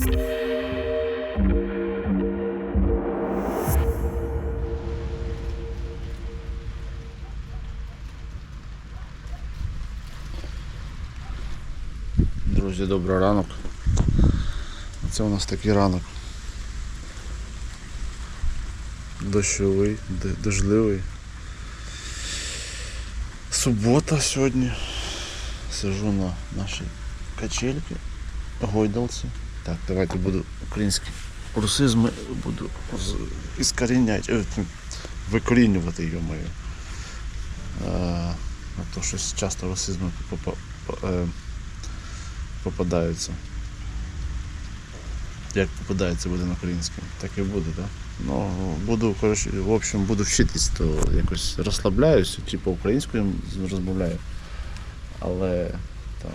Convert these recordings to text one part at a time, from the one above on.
Друзі, добрий ранок. Це у нас такий ранок. Дощовий, дождливий. Субота сьогодні. Сижу на нашій качельці, гойдалці. Так, давайте буду українські русизми буду іскоріняти, е, викорінювати його мою. А то щось часто русизми е, попадаються. Як попадається буде на українському, так і буде, так? Ну, буду, коротше, в общем, буду вчитись, то якось розслабляюся, типу українською розмовляю, але там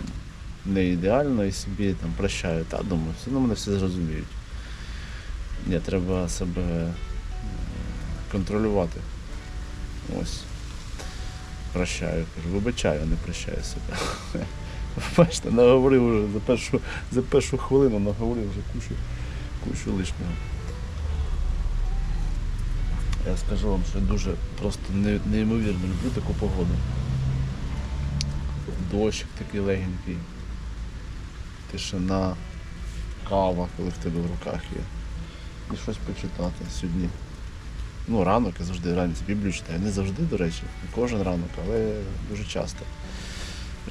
не ідеально і собі там прощаю. Та думаю, все одно мене всі зрозуміють. Ні, треба себе е, контролювати. Ось. Прощаю, кажу, вибачаю, не прощаю себе. Бачите, наговорив вже за першу, за першу хвилину наговорив вже кучу, кучу лишнього. Я скажу вам, що дуже просто неймовірно люблю таку погоду. Дощик такий легенький, тишина, кава, коли в тебе в руках є. І щось почитати сьогодні. Ну, ранок я завжди ранець Біблію читаю. Не завжди, до речі, не кожен ранок, але дуже часто.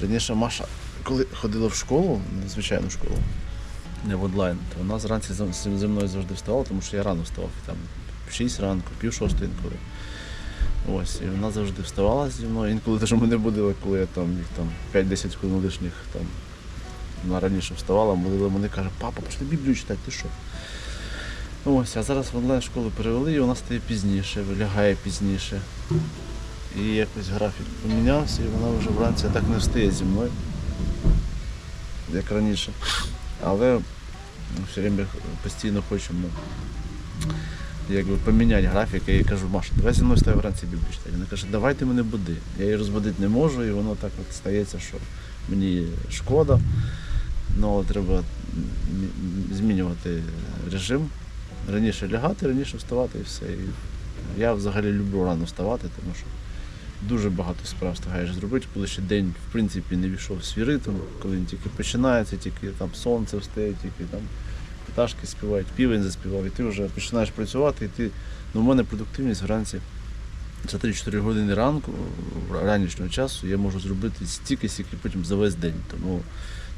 Раніше Маша, коли ходила в школу, звичайну школу, не в онлайн, то вона зранці зі мною завжди вставала, тому що я рано вставав. Там в 6 ранку, пів шостої інколи. Ось, і вона завжди вставала зі мною. Інколи теж мене будила, коли я там їх там 5-10 хвилин лишніх там. Вона раніше вставала, будила мене каже, папа, пішли Біблію читати, ти що? Ось, а зараз в онлайн школу перевели і вона стає пізніше, лягає пізніше. І якось графік помінявся, і вона вже вранці так не встає зі мною, як раніше. Але все время постійно хочемо якби, поміняти графік. Я їй кажу, Маша, давай зі мною стає вранці Біблію читати. Вона каже, давай ти мене буди. Я її розбудити не можу, і воно так от стається, що мені шкода. Ну, але треба змінювати режим. Раніше лягати, раніше вставати і все. І я взагалі люблю рано вставати, тому що дуже багато справ встигаєш зробити, коли ще день в принципі не війшов в свій ритм, коли він тільки починається, тільки там сонце встає, тільки там пташки співають, півень заспівав, і ти вже починаєш працювати, і ти. Ну, у мене продуктивність вранці за 3-4 години ранку, ранішнього часу, я можу зробити стільки, скільки потім за весь день. Тому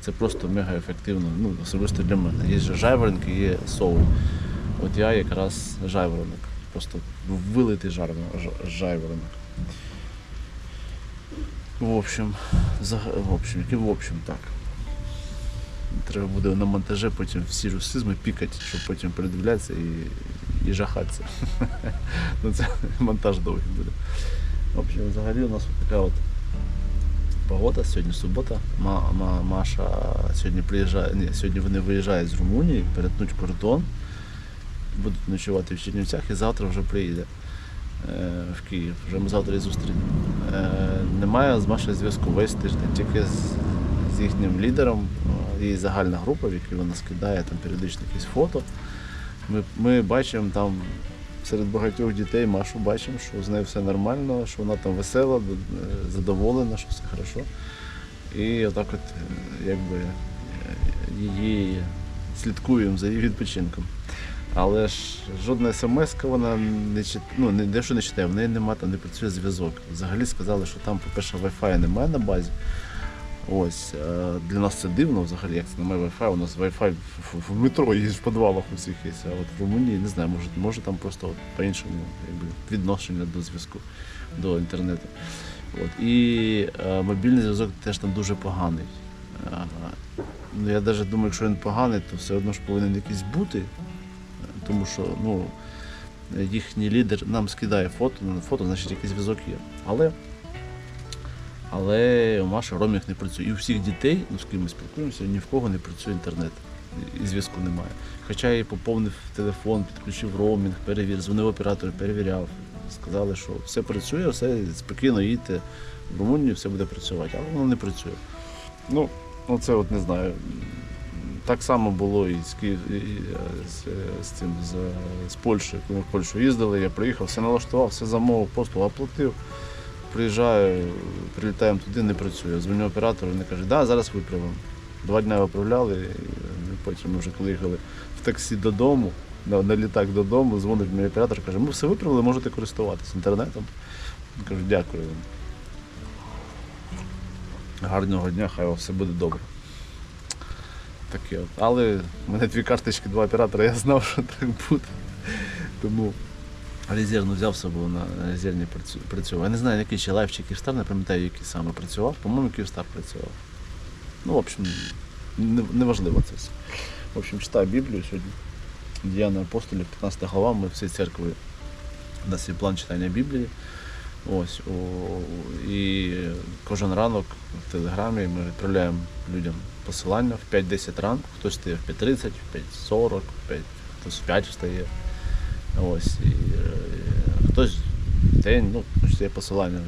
це просто мега ефективно, ну, особисто для мене. Є жайворонки, є соул. От я якраз жайворонок. Просто вилитий жайворонок. В общем, заг- в общем, в общем так. Треба буде на монтаже потім всі русизми пікати, щоб потім передивлятися і, і жахатися. ну це монтаж довгий буде. В общем, взагалі у нас така от погода, сьогодні субота. Ма, ма, Маша сьогодні приїжджає, ні, сьогодні вони виїжджають з Румунії, перетнуть кордон, будуть ночувати в Чернівцях і завтра вже приїде е, в Київ. Вже ми завтра і зустрінемо. Е, немає з Машою зв'язку весь тиждень, тільки з, з їхнім лідером. Е, Є загальна група, в якій вона скидає там періодично якісь фото. Ми, ми бачимо там серед багатьох дітей Машу бачимо, що з нею все нормально, що вона там весела, е, задоволена, що все хорошо. І отак от е, якби е, її слідкуємо за її відпочинком. Але ж жодна смс вона не чит... ну, не дещо не читає, в неї нема там не працює зв'язок. Взагалі сказали, що там, по-перше, Wi-Fi немає на базі. Ось е, для нас це дивно взагалі, як це немає Wi-Fi. У нас Wi-Fi в, метро і в підвалах усіх є. А от в Румунії не знаю, може, може там просто по-іншому відношення до зв'язку, до інтернету. От. І е, мобільний зв'язок теж там дуже поганий. Е, ну, я навіть думаю, якщо він поганий, то все одно ж повинен якийсь бути. Тому що ну, їхній лідер нам скидає фото, фото, значить якийсь зв'язок є. Але але у Маші ромінг не працює. І у всіх дітей, ну з ким ми спілкуємося, ні в кого не працює інтернет. І зв'язку немає. Хоча я поповнив телефон, підключив роумінг, перевір, дзвонив оператору, перевіряв. Сказали, що все працює, все спокійно їдьте в Румунію, все буде працювати, але воно не працює. Ну, це от не знаю. Так само було і з, Київ, е, з, е, з цим з, е, з Польщі. Коли в Польщу їздили, я приїхав, все налаштував, все замовив, послугу оплатив. Приїжджаю, прилітаємо туди, не працює. Дзвоню оператору, вони кажуть, да, зараз виправимо. Два дні виправляли, і е, потім ми вже коли їхали в таксі додому, на, на літак додому, дзвонить мій оператор, каже, ми все виправили, можете користуватися інтернетом. Я Кажу, дякую вам. Гарного дня, хай все буде добре. Таке от. Але в мене дві карточки, два оператора, я знав, що так буде. Тому резервну взяв з собою на резервні працю- працював. Я не знаю, який ще лайф чи Київстар, не пам'ятаю, який саме працював. По-моєму, Київстар працював. Ну, в общем, неважливо це все. В общем, читаю Біблію сьогодні. Діяна апостолів, 15 глава, ми всі церкви. Нас є план читання Біблії. Ось, о, і кожен ранок в Телеграмі ми відправляємо людям посилання в 5-10 ранку. Хтось стає в 5.30, в 5.40, в 5, хтось в 5 встає. Ось, і, е, хтось день, ну, є посилання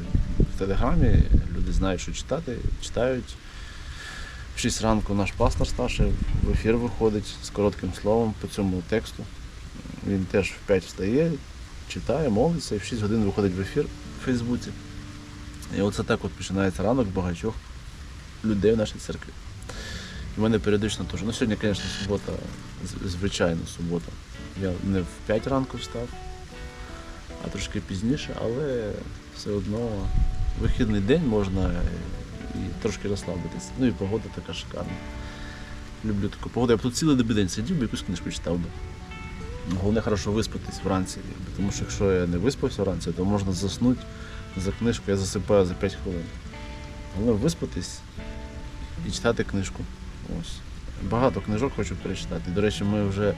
в Телеграмі, люди знають, що читати, читають. В 6 ранку наш пастор старший в ефір виходить з коротким словом по цьому тексту. Він теж в 5 встає, читає, молиться і в 6 годин виходить в ефір в Фейсбуці. І оце так от починається ранок багатьох людей в нашій церкві. І в мене періодично теж. Ну сьогодні, звісно, субота, звичайно, субота. Я не в 5 ранку встав, а трошки пізніше, але все одно вихідний день можна і, трошки розслабитися. Ну і погода така шикарна. Люблю таку погоду. Я б тут цілий день сидів би якусь книжку читав би. Головне хорошо виспатись вранці, тому що якщо я не виспався вранці, то можна заснути за книжку, я засипаю за 5 хвилин. Головне виспатись і читати книжку. Ось. Багато книжок хочу перечитати. До речі, ми вже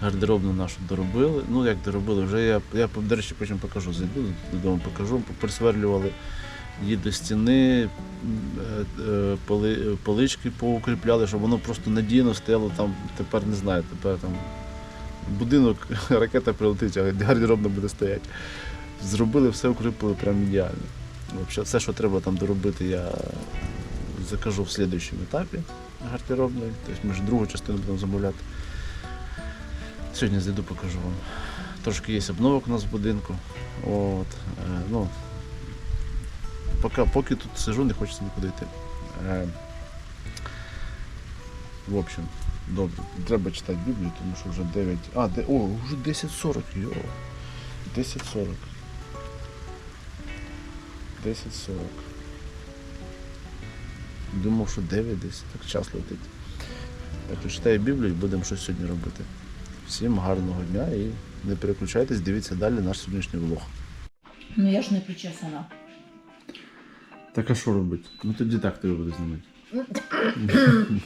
гардеробну нашу доробили. Ну як доробили, вже я, я до речі, потім покажу. Зайду додому, покажу, присверлювали її до стіни, е, е, поли, полички поукріпляли, щоб воно просто надійно стояло там. Тепер не знаю, тепер там будинок, ракета прилетить, а гардеробна буде стояти. Зробили все, укріпили прям ідеально. Все, що треба там доробити, я закажу в слідуючому етапі гардеробної. Тобто ми ж другу частину будемо замовляти. Сьогодні зайду, покажу вам. Трошки є обновок у нас в будинку. От, е, ну, поки, поки тут сижу, не хочеться нікуди йти. Е, в общем, добре, треба читати Біблію, тому що вже 9. А, де, о, вже 10.40, йо. 10.40. 10.40. Думав, що 9 десь, так час летить. Так що читаю Біблію і будемо щось сьогодні робити. Всім гарного дня і не переключайтесь, дивіться далі наш сьогоднішній влог. Ну я ж не причесана. Так а що робити? Ну тоді так тебе буду знімати.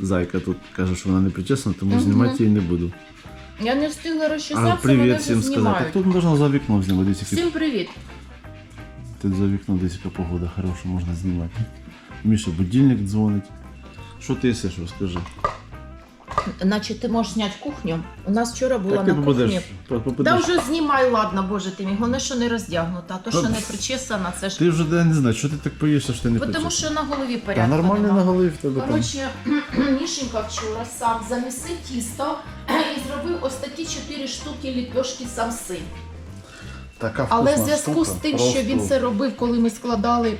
Зайка тут каже, що вона не причесана, тому знімати її не буду. Я не встигла А розчесатися, вони привіт всім сказати. тут можна за вікном знімати. Всім привіт. Тут за вікном десь яка погода хороша, можна знімати. Міша будильник дзвонить. Що ти їсиш, розкажи. Наче ти можеш зняти кухню. У нас вчора була Так ти на будеш. кухні. попадеш. вже знімай, ладно, боже ти мій. Головне, що не роздягнута. А то, що Ну, не причесана, це ж. Ти вже я не знаю, що ти так поїшся, що ти не Бо Тому що на голові порядку нормально нема. на голові в тебе. Коротше, Мішенька вчора сам замісив тісто і зробив ось такі чотири штуки ліпьошки самси. Така Але в зв'язку з тим, що він це робив, коли ми складали,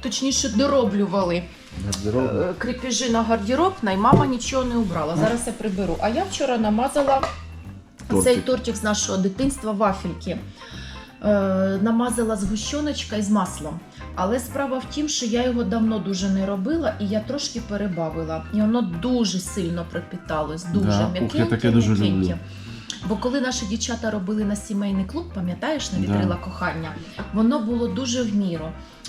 точніше дороблювали е, кріпежі на гардеробна, і мама нічого не убрала. Зараз я приберу. А я вчора намазала Тортик. цей тортик з нашого дитинства вафельки. Е, намазала згущеночка із маслом. Але справа в тім, що я його давно дуже не робила, і я трошки перебавила. І воно дуже сильно пропіталось, дуже Да, ух, м'якеньке. таке дуже м'якеньке. Бо коли наші дівчата робили на сімейний клуб, пам'ятаєш, на Да. вітрила кохання, воно було дуже в міру.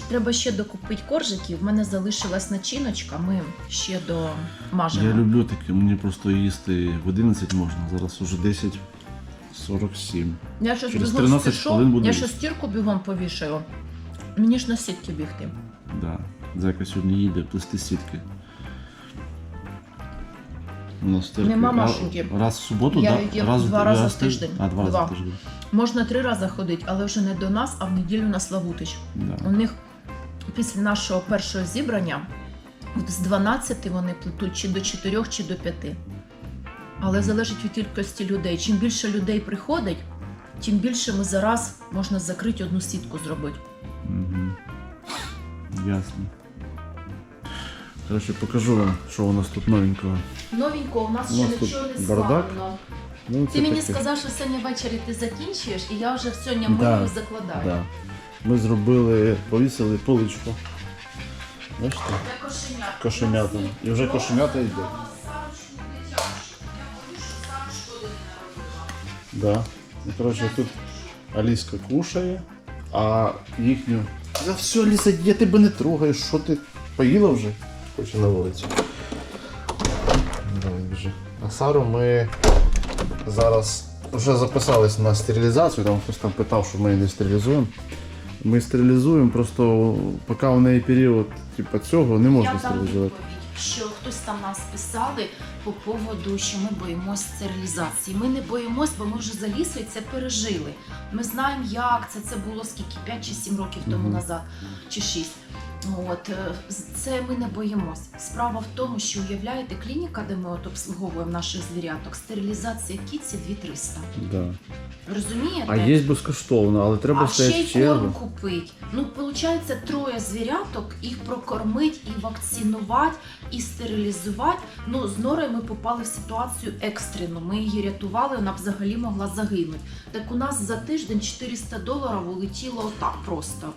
Треба ще докупити коржиків. В мене залишилась начиночка. Ми ще домажемо. Я люблю таке, мені просто їсти в 11 можна, зараз уже 10.47. Я щось Через бігом 13 хвилин буду я ще стірку бігом повішаю. Мені ж на сітки бігти. Да. Зайка сьогодні їде плести сітки. У нас тільки Нема Машеньки. Раз в суботу, Я да? її два рази в тиждень. А, два, рази Два. в тиждень. Можна три рази ходити, але вже не до нас, а в неділю на Славутич. Да. У них після нашого першого зібрання з 12 вони плетуть чи до 4, чи до 5. Але залежить від кількості людей. Чим більше людей приходить, тим більше ми зараз можна закрити одну сітку зробити. Угу. Ясно. Коротше, покажу вам, що у нас тут новенького. Новенько, у нас У нас тут нічого не бардак. складено. Ну, Ти мені таке. сказав, що сьогодні ввечері ти закінчуєш, і я вже сьогодні Да, закладаю. Да. Ми зробили, повісили поличку. Бачите? Для кошенят. Кошенята. І вже кошенята йде. Да. І, коротше, тут Аліска кушає, а їхню. За все, Аліса, я тебе не трогаю, що ти поїла вже? Хоче на вулицю. Давай біжи. А Сару ми зараз вже записались на стерилізацію, там хтось там питав, що ми її не стерилізуємо. Ми стерилізуємо, просто поки у неї період типу, цього не можна Я стерилізувати. що хтось там нас писали по поводу, що ми боїмось стерилізації. Ми не боїмось, бо ми вже за лісою це пережили. Ми знаємо, як це. Це було скільки 5 чи 7 років тому Мгм. назад, чи 6. От е, це ми не боїмось. Справа в тому, що уявляєте, клініка, де ми от обслуговуємо наших звіряток, стерилізація кіці 2300. Да. Розумієте? А є безкоштовно, але треба а ще й корм купити. Ну, виходить, троє звіряток, їх прокормить, і вакцинувати, і стерилізувати. Ну, з Норою ми попали в ситуацію екстрену. Ми її рятували, вона б взагалі могла загинути. Так у нас за тиждень 400 доларів улетіло отак просто.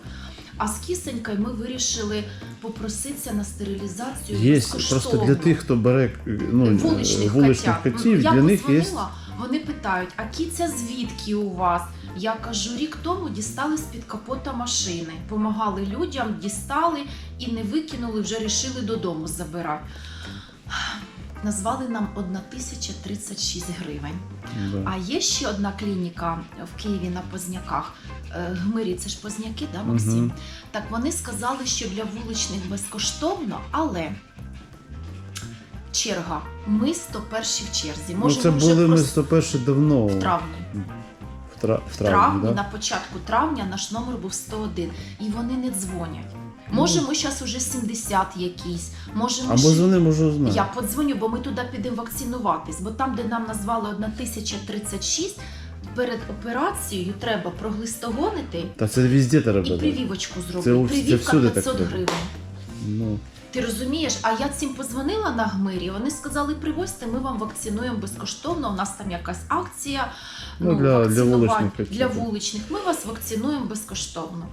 А з кисенькою ми вирішили попроситися на стерилізацію. Є безкоштовно. просто для тих, хто бере ну, вуличних, вуличних котів, Я для них є. вони питають, а кіця звідки у вас? Я кажу, рік тому дістали з-під капота машини. Помагали людям, дістали і не викинули, вже рішили додому забирати. Назвали нам 1036 гривень. Да. А є ще одна клініка в Києві на Позняках. Е, Гмирі, це ж Позняки, да, Максим? Мгм. Так вони сказали, що для вуличних безкоштовно, але черга. Ми 101 в черзі. Ну, це ми вже були ми 101 давно. в травні. В, тра... в В травні, травні, да? на початку травня наш номер був 101. І вони не дзвонять. Може, Ну. ми зараз уже 70 якісь. Може, ми Або ще- вони може знають. Я подзвоню, бо ми туди підемо вакцинуватись, бо там, де нам назвали 1036, перед операцією треба проглистогонити Та це везде треба. і да. прививочку Це зробити. у- це Прививка всюди так 500 треба. гривень. Ну, Ти розумієш? А я цим позвонила на гмирі. Вони сказали, привозьте, ми вам вакцинуємо безкоштовно. У нас там якась акція. Ну, для- для вакцинувати- вуличних для вуличних. Ми вас вакцинуємо безкоштовно.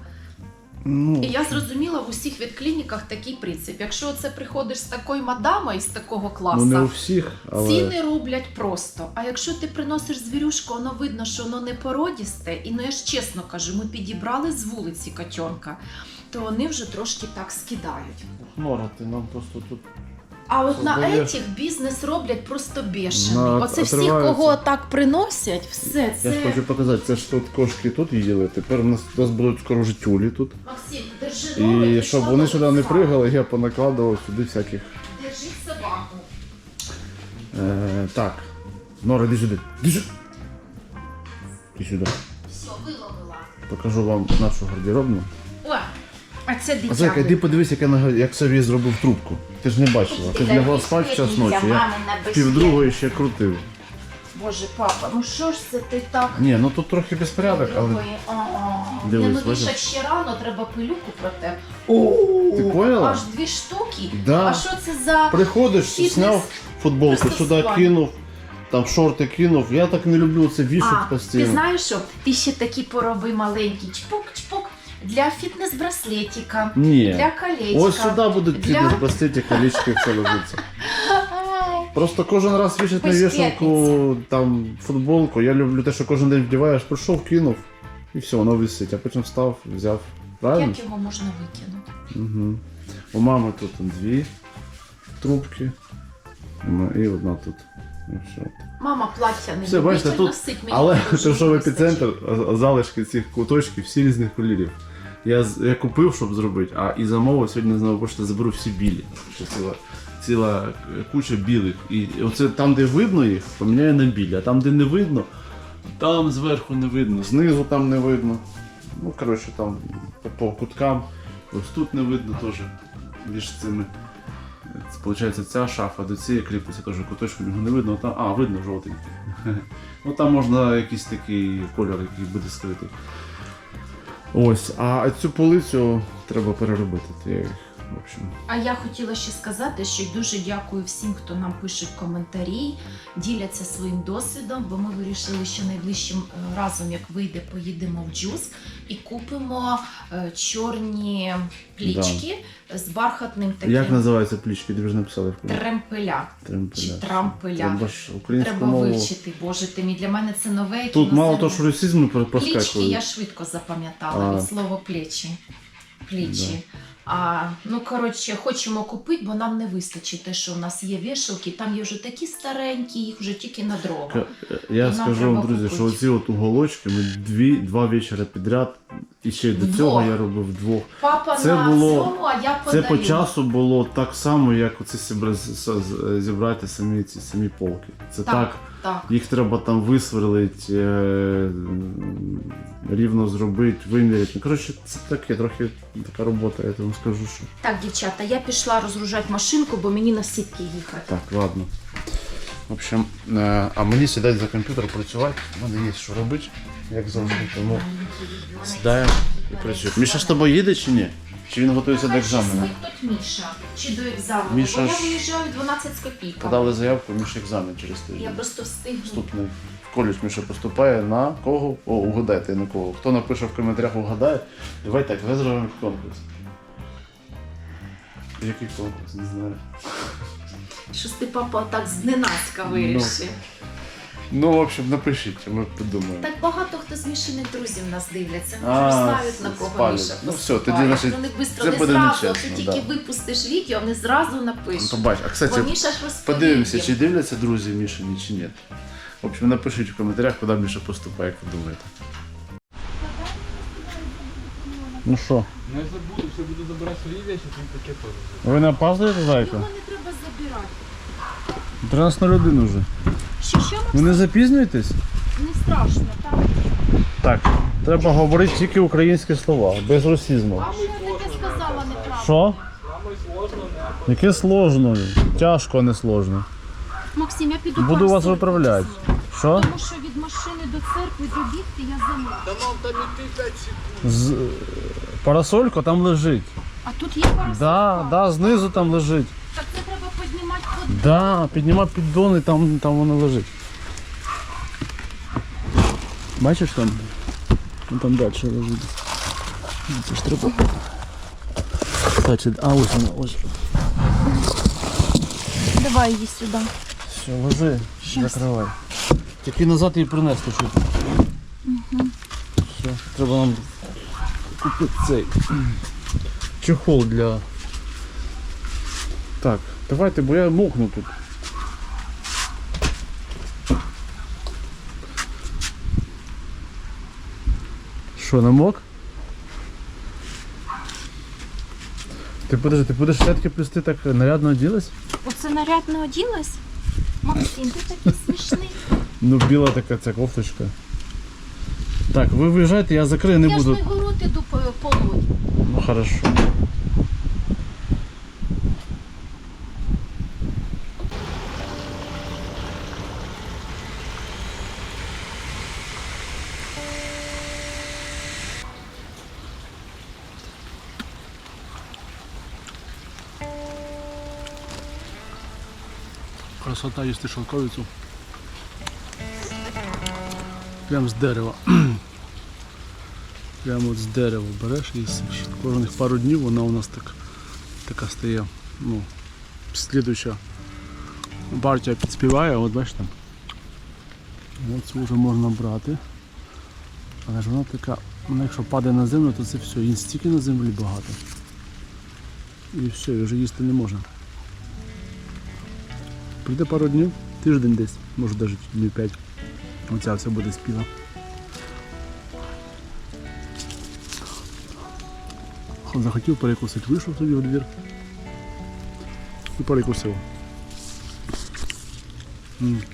Ну, І я зрозуміла в усіх відклініках такий принцип. Якщо це приходиш з такою мадамою, з такого класу, ну не у всіх, але ціни роблять просто. А якщо ти приносиш звірюшку, воно видно, що воно не породісте, і ну я ж чесно кажу, ми підібрали з вулиці котенка, то вони вже трошки так скидають. Нора, ти нам просто тут. А от на етіх бізнес роблять просто бешений. На- Оце всіх, отриваються. кого так приносять, все Я це. ж хочу показати, це ж тут кошки тут їздили, тепер у нас, у нас будуть скоро вже тюлі тут. Максим, держи новий, І пішла щоб вони сюди не пригали, я понакладував сюди всяких. Держи собаку. Е, так. Нора, іди сюди. Іди сюди. Іди сюди. Все, виловила. Покажу вам нашу гардеробну. А це дитя. А Зайка, йди подивись, як я, нага- як собі зробив трубку. Ти ж не бачила. Ти ж лягла спати час ночі. Я півдругої ще крутив. Боже, папа, ну що ж це ти так? Ні, ну тут трохи безпорядок, але. А-а. Дивись, Ні, ну бачиш? вішать ще рано, треба пилюку проте. Ти поняла? Аж дві штуки? Да. А що це за Приходиш, Фітнес. зняв футболку, Просто сюди спать. кинув, там шорти кинув. Я так не люблю це вішати а, ти постійно. знаєш що? Ти ще такі пороби маленькі, чпок-чпок, для фітнес-браслетика, Ні. для колечка. Ось сюди будуть Для- фітнес браслеті, колечки все ложиться. Просто кожен раз вішати на Ось вішалку там футболку. Я люблю те, що кожен день вдіваєш, прийшов, кинув і все, воно висить. А потім встав, взяв. Правильно? Як його можна викинути? Угу. У мами тут дві трубки. І одна тут. І все. Мама плаття не Все, любить бачите, тут- носить, мені Але дуже прийшов не епіцентр, а- а залишки цих куточків всі різних кольорів. Я, я купив, щоб зробити, а і замовив сьогодні знову почта заберу всі білі. Що Ціла, ціла е, куча білих. І оце там, де видно їх, поміняю на білі, а там, де не видно, там зверху не видно, знизу там не видно. Ну, коротше, там по, куткам. Ось тут не видно теж між цими Получається, ця шафа до цієї кріпиться теж куточком, його не видно, там, а, видно жовтенький. Ну там можна якийсь такий кольор, який буде скритий. Ось, а цю полицю треба переробити. В общем, А я хотіла ще сказати, що дуже дякую всім, хто нам пишуть коментарі, діляться своїм досвідом, бо ми вирішили, що найближчим е, разом, як вийде, поїдемо в джус і купимо е, чорні плічки з бархатним таким Як називаються плічки? Ти вже написали в тремпеля Тремпеля. чи трампеля. Треба ж Треба мову. вивчити, боже ти мій. Для мене це нове. Тут мало іноземне. того, що русизми Плічки я швидко запам'ятала А. від слова плечі. Плічі. А, ну, коротше, хочемо купити, бо нам не вистачить те, що у нас є вішалки, там є вже такі старенькі, їх вже тільки на дрова. Я І скажу вам, друзі, що оці от уголочки ми дві, два вечора підряд, і ще до Вдвох. цього я робив вдвох. Папа Це на було- цьому, а я Це по часу було так само, як оці зібра- з- з- зібрати самі ці самі полки. Це так. Так. Так. Їх треба там висверлити, е, рівно зробити, виміряти. Ну, Коротше, це таке, трохи така робота, я вам скажу, що. так, дівчата, я пішла розгружати машинку, бо мені на сітки їхати. Так, ладно. В общем, е, а мені сідати за комп'ютер працювати, в мене є що робити, як завжди, тому сідаємо і працюємо. Міша з тобою їде чи ні? Чи він готується до екзамену? Тут Міша, чи до екзамену, Міша бо я ж- виїжджаю 12 з копійками. Подали заявку, Міша екзамен через Я тиждень. просто встигну. Вступний. В коледж Міша поступає на кого? О, угадайте на кого. Хто напише в коментарях, угадає. Давай так, давай зробимо конкурс. Який конкурс? Не знаю. Щось ти папа так зненацька вирішив. Ну, в общем, напишіть, ми подумаємо. Так багато хто з мішаних друзів нас дивляться. А, знають на кого спалюють. Міша Ну, все, тоді, значить, Вони швидко це не буде зразу, нечесно, ти да. тільки випустиш відео, вони зразу Ну, напишуть. Побач. А Бо кстати, Міша ж розповів. подивимося, їм. чи дивляться друзі Мішині, чи ні. В общем, напишіть в коментарях, куди Міша поступає, як ви думаєте. Ну що, Ну я забуду, все буду забирать свои вещи, ты пакет тоже. ви не опаздуєте, зайка? Його не треба забирати. 13 на людину вже. Що, що Ви не запізнюєтесь? не страшно, так? Так, треба говорити тільки українські слова, без русізму. А що я таке сказала неправда? Що? Яке сложно? Тяжко, а не сложно. Максим, я піду Буду вас виправляти. Що? Тому що від машини до церкви добігти я замовлю. Да мам, там и ты 5 секунд. З... Парасолька там лежить. А тут є парасолька? Да, да, знизу там лежить. Да, піднімай піддон і там, там воно лежить. Бачиш там? Ну там далі лежить. Ну, Це ж треба. Кстати, а ось вона, ось. Давай її сюди. Все, ложи, закривай. Тільки назад її принести щоб. Все, треба нам купити цей чехол для. Так, давайте, бо я мокну тут. Що, намок? Ти подожди, ти будеш все-таки плести так нарядно оділась? Оце нарядно оділась? Максим, ти такий смішний. Ну, біла така ця кофточка. Так, ви виїжджайте, я закрию, не я буду. ж не город іду по. Ну хорошо. Красота їсти шелковицю. Прям з дерева. Прямо от з дерева береш і. Кожних пару днів вона у нас так, така стає. Ну, слідуюча партія підспіває, от бачите. Цю вже можна брати. Але ж вона така, вона якщо падає на землю, то це все. Її стільки на землі багато. І все, і вже їсти не можна. Прийде пару днів, тиждень десь, може навіть днів 5. Оця все буде спіла. Захотів перекусити, вийшов собі в двір і перекусив.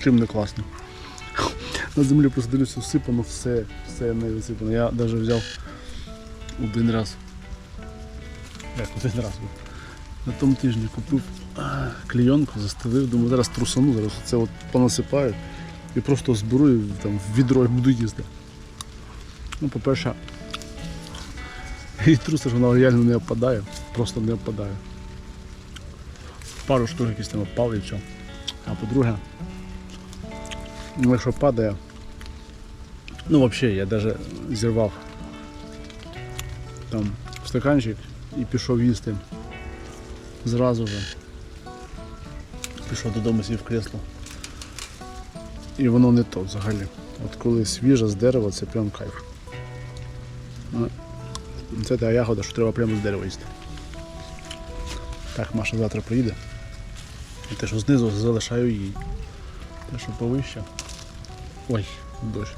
Чим не класно. На землі просто дивлюся, всипано все, все не висипано. Я навіть взяв один раз. Як один раз. На тому тижні купив клійонку, застелив, думаю, зараз трусану, зараз це от понасипаю і просто зберу і там в відро і буду їсти. Ну, по-перше, і трусиш, вона реально не опадає, просто не опадає. Пару штук якісь там опали і все. А по-друге, якщо падає, ну взагалі я навіть зірвав там стаканчик і пішов їсти. Зразу же. Пішов додому, сів в кресло. І воно не то взагалі. От коли свіже з дерева, це прям кайф. Ну, Це та ягода, що треба прямо з дерева їсти. Так, Маша завтра приїде. І те, що знизу залишаю їй. Те, що повище. Ой, дощ.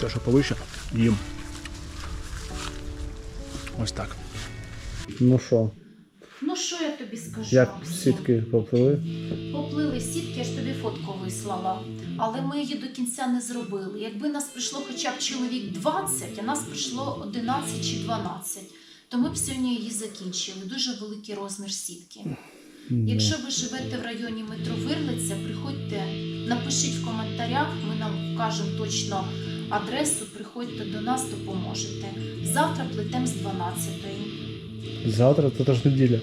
Те, що повище, їм. Ось так. Ну що, Ну що я тобі скажу? як сітки поплили? Поплили сітки, я ж тобі фотку вислала. Але ми її до кінця не зробили. Якби нас прийшло хоча б чоловік 20, а нас прийшло 11 чи 12, то ми б сьогодні її закінчили. Дуже великий розмір сітки. Якщо ви живете в районі метро Вирлиця, приходьте, напишіть в коментарях, ми нам вкажемо точно адресу, приходьте до нас, допоможете. Завтра плетемо з 12-ї. Завтра це ж неділя.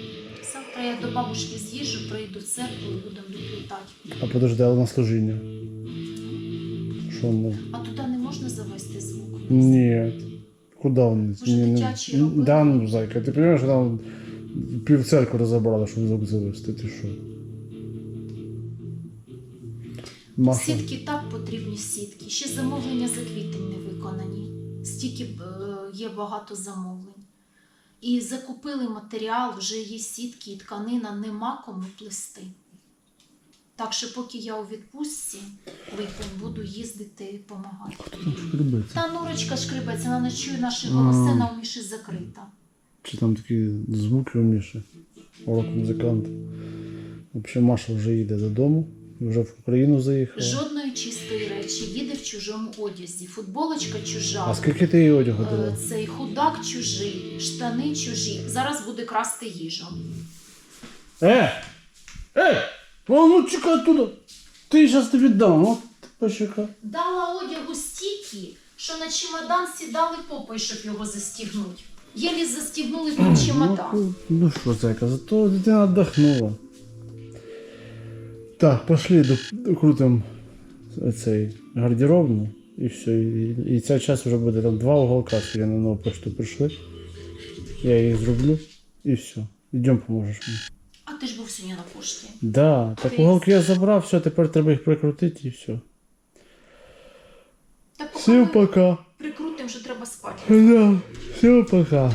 Завтра я до бабушки з'їжджу, прийду в церкву і будемо доплітати. А подожди, а на служіння. Що ну? А туди не можна завести звук? Ні. Куди вони? Може, Ні, дитячі робили? Да, ну, зайка, ти розумієш, що там пів церкви розібрали, щоб звук завести, ти що? Маша. Сітки так потрібні сітки. Ще замовлення за квітень не виконані. Стільки е, є багато замовлень. І закупили матеріал, вже є сітки і тканина, нема кому плести. Так що, поки я у відпустці липень, буду їздити і допомагати. Та Нурочка шкребеться, вона не чує наші голоси, на у Міші закрита. Чи там такі звуки у Міші? Урок музиканта. Взагалі Маша вже їде додому, вже в Україну заїхала. Жодної чистої речі, їде в чужому одязі, футболочка чужа. А скільки ти її одягу дала? Цей худак чужий, штани чужі. Зараз буде красти їжу. Е! Е! О, ну чекай туди! Ти зараз тобі дам, от почекай. Дала одягу стільки, що на чемодан сідали попой, щоб його застігнути. Єлі застігнули під чемодан. Ну, ну що, зайка, зато дитина отдохнула. Так, пошли до, крутим цей гардеробну і все. І, і цей час вже буде там два уголка, я на нову пошту прийшли. Я їх зроблю і все. Йдемо поможеш мені. А ти ж був сьогодні на пошті. Да, так Ти- уголки я забрав, все, тепер треба їх прикрутити і все. Та поки Всім ми пока. прикрутим, що треба спати. Да, всім пока.